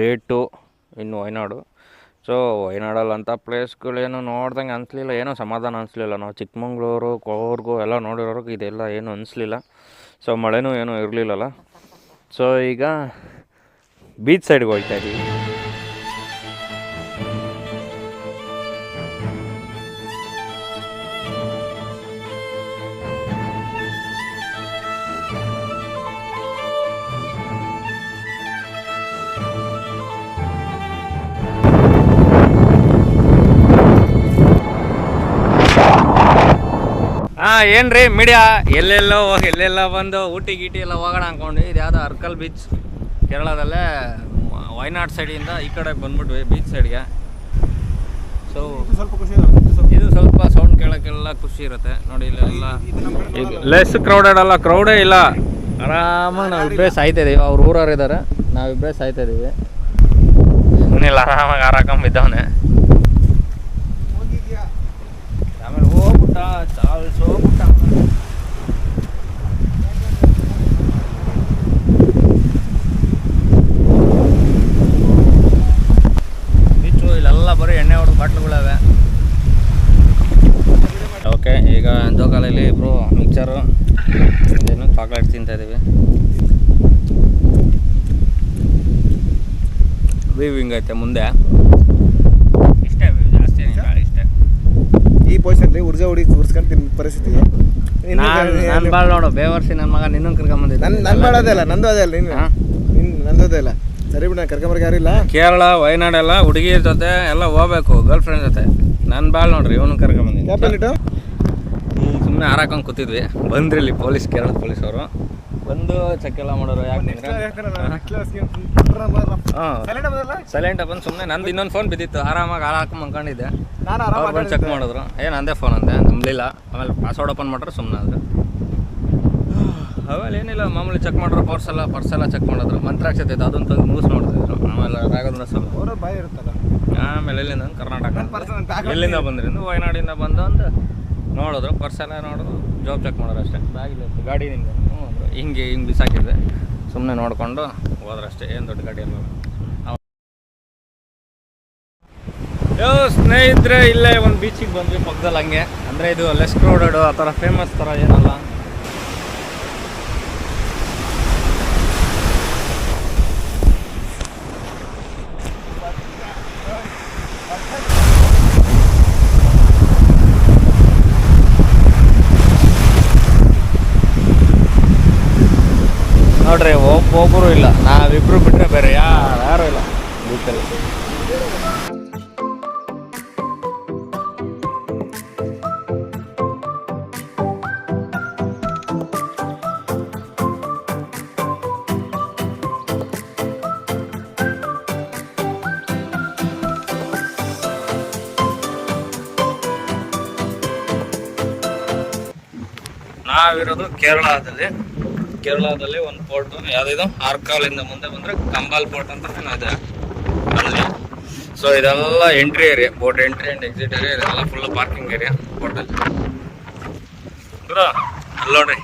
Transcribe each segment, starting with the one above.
Day to ಇನ್ನು Wayanad. So ವಯನಾಡಲ್ಲಿ ಅಂಥ ಪ್ಲೇಸ್ಗಳೇನು ನೋಡ್ದಂಗೆ ಅನಿಸ್ಲಿಲ್ಲ, ಏನೋ ಸಮಾಧಾನ ಅನಿಸ್ಲಿಲ್ಲ. ನಾವು ಚಿಕ್ಕಮಂಗ್ಳೂರು, ಕೋರ್ಗು ಎಲ್ಲ ನೋಡಿರೋರ್ಗೆ ಇದೆಲ್ಲ ಏನು ಅನಿಸ್ಲಿಲ್ಲ. ಸೊ ಮಳೆನೂ ಏನೂ ಇರಲಿಲ್ಲಲ್ಲ. ಸೊ ಈಗ ಬೀಚ್ ಸೈಡ್ಗೆ ಹೋಗ್ತಾ ಇದ್ದೀವಿ. ಏನ್ರಿ ಮೀಡಿಯಾ ಎಲ್ಲೆಲ್ಲೋ ಹೋಗಿ ಎಲ್ಲೆಲ್ಲ ಬಂದು ಊಟಿ ಗೀಟಿ ಎಲ್ಲ ಹೋಗೋಣ ಅನ್ಕೊಂಡು ಇದು ಯಾವುದೋ ಅರ್ಕಲ್ ಬೀಚ್ ಕೇರಳದಲ್ಲೇ ವಯನಾಡ್ ಸೈಡಿಂದ ಈ ಕಡೆ ಬಂದ್ಬಿಟ್ವಿ ಬೀಚ್ ಸೈಡ್ಗೆ ಸೊ ಸ್ವಲ್ಪ ಖುಷಿ ಇದೆ. ಸ್ವಲ್ಪ- ಸೌಂಡ್ ಕೇಳೋಕ್ಕೆಲ್ಲ ಖುಷಿ ಇರುತ್ತೆ. ನೋಡಿ ಇಲ್ಲೆಲ್ಲ ಲೆಸ್ ಕ್ರೌಡೆಡ್ ಅಲ್ಲ ಕ್ರೌಡೇ ಇಲ್ಲ. ಆರಾಮಾಗಿ ನಾವು ಇಬ್ಬರೇ ಸಾಯ್ತಾ ಇದೀವಿ. ಅವ್ರ ಊರವ್ರು ಇದ್ದಾರೆ ನಾವಿಬ್ಬರೇ ಸಾಯ್ತಾ ಇದೀವಿ. ಏನಿಲ್ಲ ಆರಾಮಾಗಿ ಆರಾಕಂಬ ಹೋಗ್ಬಿಟ್ಟ ಚಾಲ್ಸ್ ಹೋಗ್ಬಿಟ್ಟ ಬೀಚು ಇಲ್ಲೆಲ್ಲ ಬರೀ ಎಣ್ಣೆ ಹೊಡೆದು ಬಾಟ್ಲುಗಳವೆ ಓಕೆ ಈಗ ಜೋಕಾಲಲ್ಲಿ ಇಬ್ಬರು ಮಿಕ್ಚರು ಏನು ಚಾಕ್ಲೇಟ್ ತಿಂತಾ ಇದ್ದೀವಿ ವೀವಿಂಗ್ ಐತೆ ಮುಂದೆ ಇಷ್ಟೇ view, ಜಾಸ್ತಿ ಏನಿಲ್ಲ, ಇಷ್ಟೇ ಈ ಪೊಸಿಷನ್ಲಿ ಉರ್ಜಾ ಹುಡಿ ಉರ್ಸ್ಕೊಂಡು ತಿನ್ ಪರಿಸ್ಥಿತಿ ನಾನು ನಾನು ಬಾಳ್ ನೋಡು ಬೇವರ್ಸಿ ನನ್ನ ಮಗ ನಿನ್ನೂ ಕರ್ಕೊಂಬಂದಿದ್ದೆ ನನ್ ನನ್ ಮಾಡೋದೇ ಅಲ್ಲ ನಂದು ಅದೇ ಅಲ್ಲ ನೀನು. ಹಾ? ನಿನ್ ನಂದು ಅದೇ ಅಲ್ಲ ಸರಿ ಬಿಡ ಕರ್ಕೊಂಬರ್ಗೆ ಯಾರಿಲ್ಲ ಕೇರಳ ವಯನಾಡೆಲ್ಲ ಹುಡುಗಿ ಜೊತೆ ಎಲ್ಲ ಹೋಗ್ಬೇಕು ಗರ್ಲ್ ಫ್ರೆಂಡ್ ಜೊತೆ. ನನ್ನ ಬಾಳ್ ನೋಡ್ರಿ ಇವನು ಕರ್ಕೊಂಬಂದಿದ್ದೆ ಸುಮ್ಮನೆ ಹಾರಾಕೊಂಡು ಕೂತಿದ್ವಿ. ಬಂದ್ರಿ ಇಲ್ಲಿ ಪೊಲೀಸ್ ಕೇರಳ ಪೊಲೀಸ್ ಅವರು ಬಂದು ಚಕ್ಕೆಲ್ಲ ಮಾಡೋರು ಸೈಲೆಂಟ್ ಬಂದು. ಸುಮ್ಮನೆ ನಂದು ಇನ್ನೊಂದು ಫೋನ್ ಬಿದ್ದಿತ್ತು. ಆರಾಮಾಗಿ ಹಾಳು ಹಾಕೊಂಡು ಅವ್ರು ಬಂದು ಚೆಕ್ ಮಾಡಿದ್ರು. ಏ ಅಂದೇ ಫೋನ್ ಅಂದೆ ನಂಬಲಿಲ್ಲ. ಆಮೇಲೆ ಪಾಸ್ವರ್ಡ್ ಓಪನ್ ಮಾಡ್ರೆ ಸುಮ್ಮನೆ ಆದ್ರು. ಆಮೇಲೆ ಏನಿಲ್ಲ. ಮಾಮೂಲಿ ಚೆಕ್ ಮಾಡಿದ್ರು ಪರ್ಸ್ ಎಲ್ಲ ಪರ್ಸ್ ಎಲ್ಲ ಚೆಕ್ ಮಾಡಿದ್ರು. ಮಂತ್ರಾಕ್ಷತೆ ಇತ್ತು. ಅದನ್ನು ತಂದು ಮುಗಿಸ್ ನೋಡ್ತಿದ್ರು. ಆಮೇಲೆ ರಾಘವೇಂದ್ರ ಸ್ವಾಮಿ ಅವರ ಬಾಯಿ ಇರುತ್ತಲ್ಲ? ಆಮೇಲೆ ಎಲ್ಲಿಂದ ಕರ್ನಾಟಕ ಎಲ್ಲಿಂದ ಬಂದ್ರಿ ವಯನಾಡಿಂದ ಬಂದು ಅಂತ ನೋಡಿದ್ರು ಪರ್ಸ್ ಎಲ್ಲ ನೋಡಿದ್ರು ಜಾಬ್ ಚೆಕ್ ಮಾಡೋರು ಅಷ್ಟೇ. ಬಾಗಿಲು ಗಾಡಿ ನಿಮಗೆ ಹ್ಞೂ ಅಂದರು ಹಿಂಗೆ ಹಿಂಗೆ ಬಿಸಾಕಿದ್ದೆ ಸುಮ್ಮನೆ ನೋಡಿಕೊಂಡು ಹೋದ್ರೆ ಅಷ್ಟೇ ಏನು ದೊಡ್ಡ ಗಾಡಿ ಅಲ್ಲ ಯೋ ಸ್ನೇಹಿತರೆ ಇಲ್ಲೇ ಒಂದು ಬೀಚಿಗೆ ಬಂದ್ವಿ ಪಕ್ಕದಲ್ಲಿ ಹಂಗೆ. ಅಂದರೆ ಇದು ಲೆಸ್ ಕ್ರೌಡೆಡು ಆ ಥರ ಫೇಮಸ್ ಥರ ಏನಲ್ಲ. ನೋಡ್ರಿ ಒಬ್ಬೊಬ್ಬರು ಇಲ್ಲ. ನಾವಿಬ್ರು ಬಿಟ್ಟರೆ ಬೇರೆ ಯಾರು ಇಲ್ಲ. ಬೀಚಲ್ಲಿ ನಾವಿರೋದು ಕೇರಳದಲ್ಲಿ. ಕೇರಳದಲ್ಲಿ ಒಂದು ಪೋರ್ಟ್ ಯಾವ್ದಿದು? ಆರ್ಕಾಲಿಂದ ಮುಂದೆ ಬಂದ್ರೆ ಕಂಬಾಲ್ ಪೋರ್ಟ್ ಅಂತ ಇದೆ ಅಲ್ಲಿ ಸೊ ಇದೆಲ್ಲ entry area boat entry and exit area ಇದೆಲ್ಲ ಫುಲ್ ಪಾರ್ಕಿಂಗ್ ಏರಿಯಾ ಬೋಟಲ್ಲಿ ಅಲ್ಲಿ. ನೋಡ್ರಿ.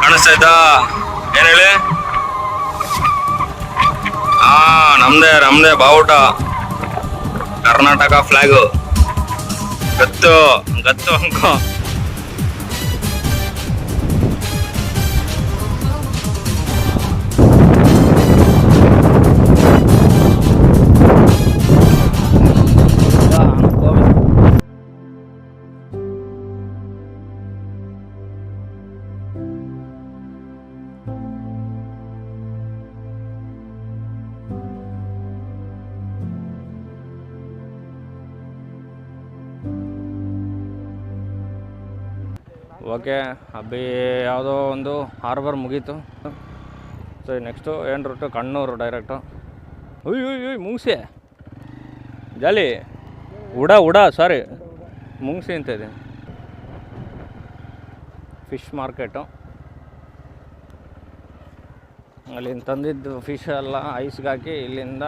ಕಾಣಿಸ್ತಾ ಇದ್ದ? ಏನ್ ಹೇಳಿ? ಹಾ ನಮ್ದೇ ನಮ್ದೇ ಬಾವುಟ. ಕರ್ನಾಟಕ ಫ್ಲಾಗು ಗತ್ತು ಗತ್ತು ಅಂಕೋ. ಓಕೆ ಅಬ್ಬಿ ಯಾವುದೋ ಒಂದು ಹಾರ್ಬರ್ ಮುಗೀತು. ಸೊ ನೆಕ್ಸ್ಟು ಏನು ರೂಟು ಕಣ್ಣೂರು ಡೈರೆಕ್ಟು ಉಯ್ ಉಯ್ ಮುಂಗ್ಸಿ. ಜಾಲಿ, ಉಡ ಉಡ ಸಾರಿ ಮುಂಗ್ಸಿ ಅಂತ ಇದೆ. ಫಿಶ್ ಮಾರ್ಕೆಟು ಅಲ್ಲಿಂದ ತಂದಿದ್ದು ಫಿಶ್ ಎಲ್ಲ ಐಸ್ಗೆ ಹಾಕಿ ಇಲ್ಲಿಂದ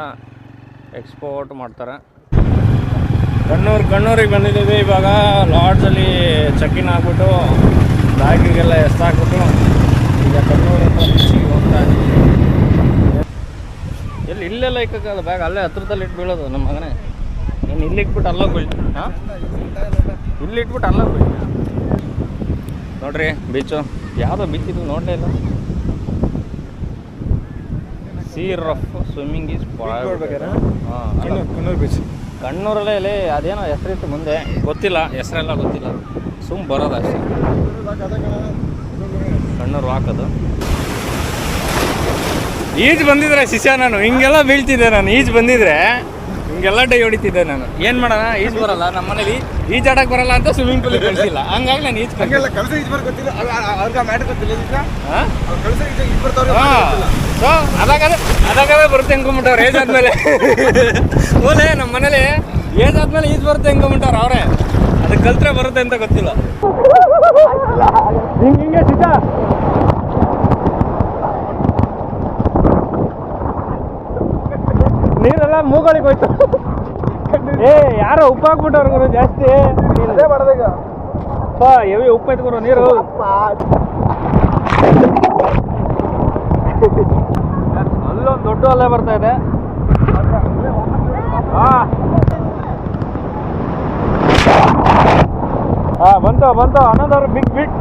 ಎಕ್ಸ್ಪೋರ್ಟ್ ಮಾಡ್ತಾರೆ. ಕಣ್ಣೂರು ಕಣ್ಣೂರಿಗೆ ಬಂದಿದ್ದೀವಿ. ಇವಾಗ ಲಾಡ್ಜಲ್ಲಿ ಚೆಕಿನ್ ಆಗಿಬಿಟ್ಟು ಬ್ಯಾಗಿಗೆಲ್ಲ ಎಷ್ಟಾಕ್ಬಿಟ್ಟು ಈಗ ಕಣ್ಣೂರು ಬೀಚಿಗೆ ಹೋಗ್ತಾ ಇದ್ದೀವಿ. ಎಲ್ಲಿ ಇಲ್ಲೆಲ್ಲ ಇಕ್ಕಲ್ಲ ಬ್ಯಾಗ್ ಅಲ್ಲೇ ಹತ್ರದಲ್ಲಿ ಇಟ್ಟು ಬೀಳೋದು ನಮ್ಮ ಮಗನೇ. ನೀನು ಇಲ್ಲಿ ಇಟ್ಬಿಟ್ಟು ಅಲ್ಲೋಗಿ ಬೀಳ್ತಿ ಹಾಂ? ಇಲ್ಲಿ ಇಟ್ಬಿಟ್ಟು ಅಲ್ಲೋಗಿ ಬೀಳ್ತಿ ನೋಡ್ರಿ ಬೀಚು. ಯಾವುದೋ ಬೀಚ್ ಇದು ನೋಡಲೇ ಇಲ್ಲ. Sea rough swimming is? ಹಾಂ ಕಣ್ಣೂರು ಬೀಚ್ ಕಣ್ಣೂರಲ್ಲೇ ಅದೇನೋ ಹೆಸರಿತ್ತು ಮುಂದೆ? ಗೊತ್ತಿಲ್ಲ, ಹೆಸರೆಲ್ಲ ಗೊತ್ತಿಲ್ಲ. ಸುಮ್ ಬರೋದು ಅಷ್ಟೇ. ಕಣ್ಣೂರು ಹಾಕೋದು. ಈಜು ಬಂದಿದ್ರೆ ಶಿಷ್ಯ ನಾನು, ಹಿಂಗೆಲ್ಲ ಬೀಳ್ತಿದ್ದೆ ನಾನು. ಈಜು ಬಂದಿದ್ರೆ ಹಿಂಗೆಲ್ಲ ಡೈ ಹೊಡಿತಿದ್ದೆ ನಾನು. ಏನ್ ಮಾಡೋಣ ಈಜ್ ಬರಲ್ಲ ನಮ್ಮ ಮನೇಲಿ ಈಜಾಡಕ್ಕೆ ಬರಲ್ಲ ಅಂತ ಸ್ವಿಮ್ಮಿಂಗ್ ಪೂಲ್ ಕಳಿಸಿಲ್ಲ. ಹಂಗಾಗಿ ನಾನು ಈಜು ಹಂಗೆಲ್ಲ ಕಳ್ಸ ಈಜ್ ಬರ್ ಗೊತ್ತಿಲ್ಲ. ಅಲ್ಲ, ಅವ್ರಿಗೆ ಮ್ಯಾಟ್ರ್ ಗೊತ್ತಿಲ್ಲ ಈಜ್ ಬರ್ತಾವ್ರೆ ಸೊ ಅದಾಗದೆ ಅದಾಗದೆ ಬರುತ್ತೆ ಅನ್ಕೊಂಬಿಟ್ಟವ್ರು ಏಜ್ ಆದ್ಮೇಲೆ. ಓಲೆ ನಮ್ಮ ಮನೇಲಿ ಏಜ್ ಆದ್ಮೇಲೆ ಈಜ್ ಬರುತ್ತೆ ಅನ್ಕೊಂಬಿಟ್ಟವ್ರು ಅವರೇ ಅದು ಕಲ್ತ್ರೆ ಬರುತ್ತೆ ಅಂತ ಗೊತ್ತಿಲ್ಲ. ಹಿಂಗೆ ಹಿಂಗೆ ನೀರೆಲ್ಲ ಮೂಗಳಿಗೆ ಹೋಯ್ತು. ಯಾರೋ ಉಪ್ಪು ಹಾಕ್ಬಿಟ್ಟವ್ರು ಗುರು ಜಾಸ್ತಿ. ಅದೇ ಅಪ್ಪ ಎವಿ ಉಪ್ಪು ಗುರು ನೀರು. ಅಲ್ಲೊಂದು ದೊಡ್ಡ ಅಲ್ಲೇ ಬರ್ತಾ ಇದೆ. ಹಾ. ಹಾ ಬಂತು ಬಂತು. ಅನ್ನೋದವ್ರು ಬಿಗ್ ಬಿಟ್.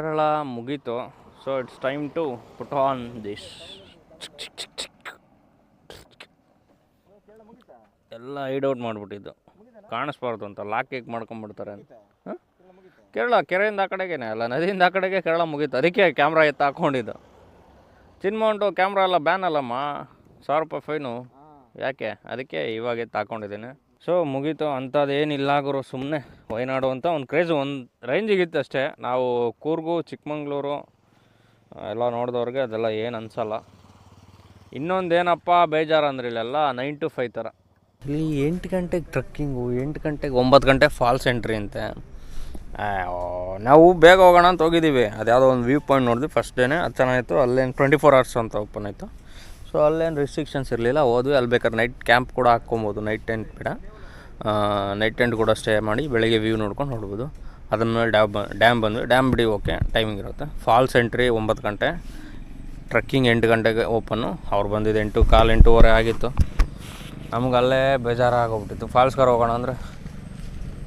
ಕೇರಳ ಮುಗೀತು. So it's time to put on this ಎಲ್ಲ ಐಡೌಟ್ ಮಾಡಿಬಿಟ್ಟಿದ್ದು. ಕಾಣಿಸ್ಬಾರ್ದು ಅಂತ. ಲಾಕ್ ಏಕ್ ಮಾಡ್ಕೊಂಬಿಡ್ತಾರೆ ಅಂತ. ಕೇರಳ, ಕೆರೆಯಿಂದ ಆ ಕಡೆಗೇನೆ? ಅಲ್ಲ, ನದಿಯಿಂದ ಆ ಕಡೆಗೆ ಕೇರಳ ಮುಗೀತು. ಅದಕ್ಕೆ ಕ್ಯಾಮ್ರಾ ಎತ್ತ ಹಾಕ್ಕೊಂಡಿದ್ದು ಚಿನ್ಮೌಂಟು ಕ್ಯಾಮ್ರಾ ಎಲ್ಲ ಬ್ಯಾನ್ ಅಲ್ಲಮ್ಮ. ಸಾವಿರ ರೂಪಾಯಿ ಫೈನು ಯಾಕೆ? ಅದಕ್ಕೆ ಇವಾಗ ಎತ್ತು ಹಾಕ್ಕೊಂಡಿದ್ದೀನಿ ಸೊ ಮುಗೀತು. ಅಂಥದ್ದೇನಿಲ್ಲ ಗುರು ಸುಮ್ಮನೆ ವಯನಾಡು ಅಂತ ಒಂದು ಕ್ರೇಜ್ ಒಂದು ರೇಂಜಿಗಿತ್ತು ಅಷ್ಟೇ. ನಾವು ಕೂರ್ಗು, ಚಿಕ್ಕಮಂಗ್ಳೂರು ಎಲ್ಲ ನೋಡಿದವ್ರಿಗೆ ಅದೆಲ್ಲ ಏನು ಅನ್ಸಲ್ಲ. ಇನ್ನೊಂದೇನಪ್ಪ ಬೇಜಾರು ಅಂದ್ರೆ ಇಲ್ಲೆಲ್ಲ ನೈನ್ ಟು ಫೈವ್ ಥರ ಇಲ್ಲಿ ಎಂಟು ಗಂಟೆಗೆ ಟ್ರಕ್ಕಿಂಗು ಎಂಟು ಗಂಟೆಗೆ ಒಂಬತ್ತು ಗಂಟೆ ಫಾಲ್ಸ್ ಎಂಟ್ರಿ ಅಂತೆ. ನಾವು ಬೇಗ ಹೋಗೋಣ ಅಂತ ಹೋಗಿದ್ದೀವಿ. ಅದು ಯಾವುದೋ ಒಂದು ವ್ಯೂ ಪಾಯಿಂಟ್ ನೋಡಿದ್ವಿ ಫಸ್ಟ್ ಡೇನೇ ಅದು ಚೆನ್ನಾಗಿತ್ತು. ಅಲ್ಲೇನು ಟ್ವೆಂಟಿ ಫೋರ್ ಅವರ್ಸ್ ಅಂತ ಓಪನ್ ಆಯಿತು. ಸೊ ಅಲ್ಲೇನು ರಿಸ್ಟ್ರಿಕ್ಷನ್ಸ್ ಇರಲಿಲ್ಲ. ಹೋದ್ವಿ, ಅಲ್ಲಿ ಬೇಕಾದ್ರೆ ನೈಟ್ ಕ್ಯಾಂಪ್ ಕೂಡ ಹಾಕ್ಕೊಬೋದು. ನೈಟ್ ಟೆಂಟ್ ಬೇಡ. ನೈಟ್ ಟೆಂಟ್ ಕೂಡ ಸ್ಟೇ ಮಾಡಿ ಬೆಳಗ್ಗೆ ವ್ಯೂ ನೋಡ್ಕೊಂಡು ನೋಡ್ಬೋದು ಮೇಲೆ ಡ್ಯಾಮ್ ಡ್ಯಾಮ್ ಬಂದ್ವಿ. ಡ್ಯಾಮ್ ಬಿಡಿ ಓಕೆ ಟೈಮಿಂಗ್ ಇರುತ್ತೆ. ಫಾಲ್ಸ್ ಎಂಟ್ರಿ ಒಂಬತ್ತು ಗಂಟೆ. ಟ್ರಕ್ಕಿಂಗ್ ಎಂಟು ಗಂಟೆಗೆ ಓಪನ್ನು ಅವ್ರು ಬಂದಿದ್ದು ಎಂಟು, ಕಾಲು ಎಂಟೂವರೆ ಆಗಿತ್ತು. ನಮ್ಗೆ ಅಲ್ಲೇ ಬೇಜಾರಾಗೋಗ್ಬಿಟ್ಟಿತ್ತು. ಫಾಲ್ಸ್ಗಾರ ಹೋಗೋಣ ಅಂದರೆ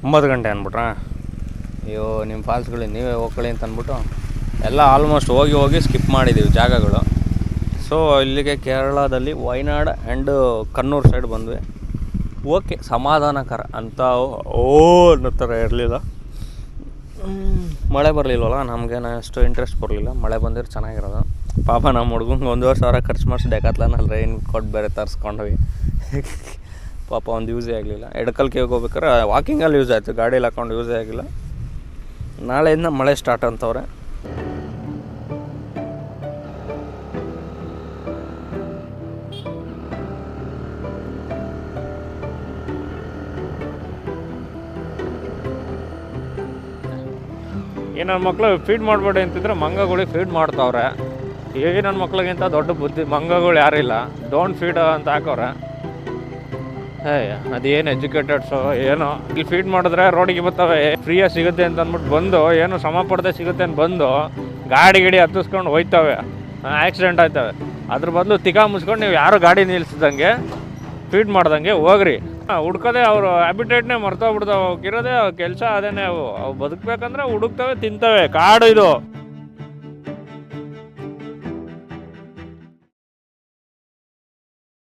ಒಂಬತ್ತು ಗಂಟೆ ಅಂದ್ಬಿಟ್ರಾ? ಅಯ್ಯೋ ನಿಮ್ಮ ಫಾಲ್ಸ್ಗಳಿಗೆ ನೀವೇ ಹೋಗ್ಕೊಳ್ಳಿ ಅಂತ ಅಂದ್ಬಿಟ್ಟು ಎಲ್ಲ ಆಲ್ಮೋಸ್ಟ್ ಹೋಗಿ ಹೋಗಿ ಸ್ಕಿಪ್ ಮಾಡಿದ್ದೀವಿ ಜಾಗಗಳು. ಸೊ ಇಲ್ಲಿಗೆ ಕೇರಳದಲ್ಲಿ ವಯನಾಡ್ ಆ್ಯಂಡ್ ಕಣ್ಣೂರು ಸೈಡ್ ಬಂದ್ವಿ. ಓಕೆ ಸಮಾಧಾನಕರ ಅಂತ ಓ ಅನ್ನೋ ಥರ ಇರಲಿಲ್ಲ. ಮಳೆ ಬರಲಿಲ್ವಲ್ಲ, ನಮಗೇನು ಅಷ್ಟು ಇಂಟ್ರೆಸ್ಟ್ ಬರಲಿಲ್ಲ. ಮಳೆ ಬಂದಿರೋ ಚೆನ್ನಾಗಿರೋದು. ಪಾಪ ನಮ್ಮ ಹುಡುಗಂಗೆ ಒಂದೂವರೆ ಸಾವಿರ ಖರ್ಚು ಮಾಡಿಸಿ ಡೆಕಾತ್ಲನಲ್ಲಿ ರೈನ್ ಕೊಟ್ಟು ಬೇರೆ ತರಿಸ್ಕೊಂಡ್ವಿ. ಪಾಪ ಒಂದು ಯೂಸೇ ಆಗಲಿಲ್ಲ. ಎಡಕಲ್ ಕೇವ್ಗೆ ಹೋಗ್ಬೇಕಾರೆ ವಾಕಿಂಗಲ್ಲಿ ಯೂಸ್ ಆಯಿತು. ಗಾಡೀಲಿ ಹಾಕೊಂಡು ಯೂಸೇ ಆಗಿಲ್ಲ. ನಾಳೆಯಿಂದ ಮಳೆ ಸ್ಟಾರ್ಟ್ ಅಂತವ್ರೆ. ನನ್ನ ಮಕ್ಕಳು ಫೀಡ್ ಮಾಡಬೇಡಿ ಅಂತಿದ್ರೆ ಮಂಗಗಳಿಗೆ ಫೀಡ್ ಮಾಡ್ತಾವ್ರೆ. ಏ ನನ್ನ ಮಕ್ಳಿಗಿಂತ ದೊಡ್ಡ ಬುದ್ಧಿ ಮಂಗಗಳು ಯಾರಿಲ್ಲ ಡೋಂಟ್ ಫೀಡ್ ಅಂತ ಹಾಕವ್ರೆ ಏಯ್ ಅದೇನು ಎಜುಕೇಟೆಡ್ಸು ಏನೋ. ಇಲ್ಲಿ ಫೀಡ್ ಮಾಡಿದ್ರೆ ರೋಡಿಗೆ ಬರ್ತವೆ ಫ್ರೀಯಾಗಿ ಸಿಗುತ್ತೆ ಅಂತ ಅಂದ್ಬಿಟ್ಟು ಬಂದು, ಏನು ಶ್ರಮ ಪಡದೆ ಸಿಗುತ್ತೆ ಅಂತ ಬಂದು, ಗಾಡಿ ಗಿಡಿ ಹತ್ತಿಸ್ಕೊಂಡು ಹೋಯ್ತವೆ. ಆಕ್ಸಿಡೆಂಟ್ ಆಯ್ತವೆ. ಅದ್ರ ಬದಲು ತಿಕಾ ಮುಚ್ಕೊಂಡು ನೀವು ಯಾರು ಗಾಡಿ ನಿಲ್ಲಿಸ್ದಂಗೆ ಫೀಡ್ ಮಾಡ್ದಂಗೆ ಹೋಗ್ರಿ. ಹುಡ್ಕೋದೆ ಅವರು ಹ್ಯಾಬಿಟೇಟ್ನೇ ಮರ್ತೋಗ್ಬಿಡ್ತಾವೆ. ಅವಕ್ಕಿರೋದೇ ಕೆಲಸ ಅದೇನೇ ಅವು. ಅವು ಬದುಕಬೇಕಂದ್ರೆ ಹುಡುಕ್ತವೆ ತಿಂತವೆ. ಕಾಡು ಇದು.